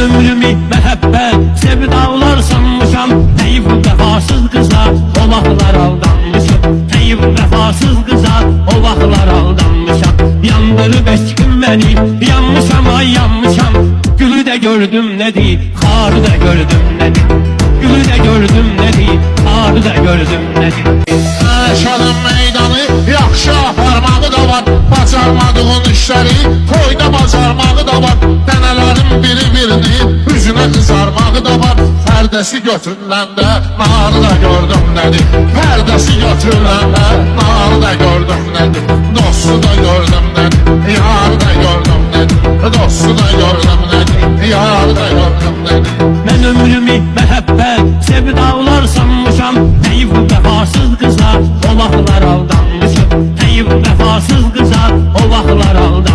Məhəbbət sevdalar sanmışam Deyib vəfasız qıza O vaxtlar aldanmışam Deyib vəfasız qıza O vaxtlar aldanmışam Yandırıb eşkin məni Yanmışam ay yanmışam. Gülü də gördüm nədir Xarı da gördüm nədir Gülü də gördüm nədir Xarı da gördüm nədir Şanın meydanı Perdesi götürlende Narda gördüm dedi. Perdesi götürlende Narda gördüm dedi. Dostu da gördüm dedi. Yar da gördüm dedi. Dostu da gördüm dedi. Yar da gördüm dedi. Ben ömrümü mehabbet Sevdalar sanmışam Eyüp vefasız kıza O vaklar aldanmışım. Eyüp vefasız kıza O vaklar aldanmışım.